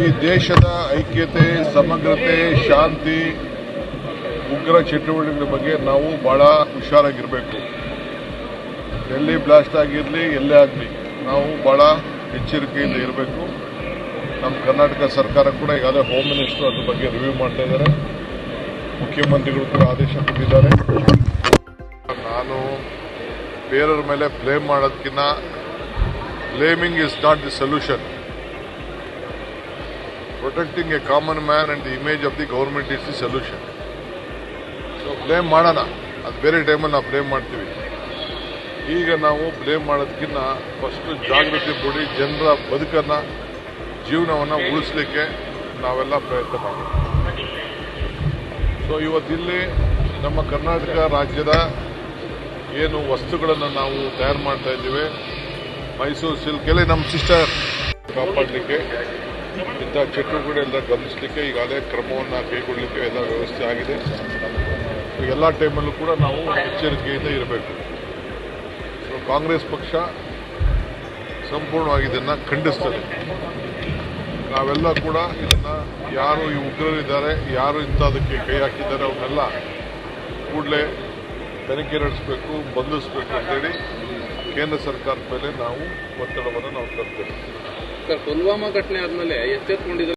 ಈ ದೇಶದ ಐಕ್ಯತೆ, ಸಮಗ್ರತೆ, ಶಾಂತಿ, ಉಗ್ರ ಚಟುವಟಿಕೆಗಳ ಬಗ್ಗೆ ನಾವು ಬಹಳ ಹುಷಾರಾಗಿರಬೇಕು. ಎಲ್ಲಿ ಬ್ಲಾಸ್ಟ್ ಆಗಿರಲಿ, ಎಲ್ಲೇ ಆಗಲಿ, ನಾವು ಬಹಳ ಎಚ್ಚರಿಕೆಯಿಂದ ಇರಬೇಕು. ನಮ್ಮ ಕರ್ನಾಟಕ ಸರ್ಕಾರ ಕೂಡ ಈಗಾಗಲೇ ಹೋಮ್ ಮಿನಿಸ್ಟರ್ ಅದ್ರ ಬಗ್ಗೆ ರಿವ್ಯೂ ಮಾಡ್ತಾ ಇದ್ದಾರೆ. ಮುಖ್ಯಮಂತ್ರಿಗಳು ಕೂಡ ಆದೇಶ ಕೊಟ್ಟಿದ್ದಾರೆ. ನಾನು ಬೇರೆಯವ್ರ ಮೇಲೆ ಬ್ಲೇಮ್ ಮಾಡೋದಕ್ಕಿಂತ blaming is not the solution protecting a common man and the image of the government is the solution so blame ಮಾಡೋಣ. ಅದು ಬೇರೆ ಟೈಮಲ್ಲಿ ನಾವು ಬ್ಲೇಮ್ ಮಾಡ್ತೀವಿ. ಈಗ ನಾವು ಬ್ಲೇಮ್ ಮಾಡೋದಕ್ಕಿಂತ ಫಸ್ಟ್ ಜಾಗೃತಿ ಮೂಡಿ ಜನರ ಬದುಕನ್ನು, ಜೀವನವನ್ನು ಉಳಿಸ್ಲಿಕ್ಕೆ ನಾವೆಲ್ಲ ಪ್ರಯತ್ನ ಮಾಡೋಣ. ಸೊ ಇವತ್ತಿಲ್ಲಿ ನಮ್ಮ ಕರ್ನಾಟಕ ರಾಜ್ಯದ ಏನು ವಸ್ತುಗಳನ್ನು ನಾವು ತಯಾರು ಮಾಡ್ತಾ ಇದ್ದೀವಿ, ಮೈಸೂರು ಸಿಲ್ಕಲ್ಲಿ ನಮ್ಮ ಸಿಸ್ಟರ್ ಕಾಪಾಡಲಿಕ್ಕೆ. ಇಂಥ ಚಟುವಟಿಕೆಗಳೆಲ್ಲ ಗಮನಿಸಲಿಕ್ಕೆ ಈಗಾಗಲೇ ಕ್ರಮವನ್ನು ಕೈಗೊಳ್ಳಲಿಕ್ಕೆ ಎಲ್ಲ ವ್ಯವಸ್ಥೆ ಆಗಿದೆ. ಎಲ್ಲ ಟೈಮಲ್ಲೂ ಕೂಡ ನಾವು ಎಚ್ಚರಿಕೆಯಿಂದ ಇರಬೇಕು. ಸೊ ಕಾಂಗ್ರೆಸ್ ಪಕ್ಷ ಸಂಪೂರ್ಣವಾಗಿ ಇದನ್ನು ಖಂಡಿಸ್ತದೆ. ನಾವೆಲ್ಲ ಕೂಡ ಇದನ್ನು ಯಾರು ಈ ಉಗ್ರರಿದ್ದಾರೆ, ಯಾರು ಇಂಥದಕ್ಕೆ ಕೈ ಹಾಕಿದ್ದಾರೆ ಅವನ್ನೆಲ್ಲ ಕೂಡಲೇ ತನಿಖೆ ನಡೆಸಬೇಕು, ಬಂಧಿಸಬೇಕು ಅಂತೇಳಿ ಕೇಂದ್ರ ಸರ್ಕಾರದ ಮೇಲೆ ನಾವು ಒತ್ತಡವನ್ನು ನಾವು ತರ್ತೇವೆ. ಸರ್ ಪುಲ್ವಾಮಾ ಘಟನೆ ಆದ್ಮೇಲೆ ಎಚ್ಚೆತ್ಕೊಂಡಿದ್ದಾರೆ.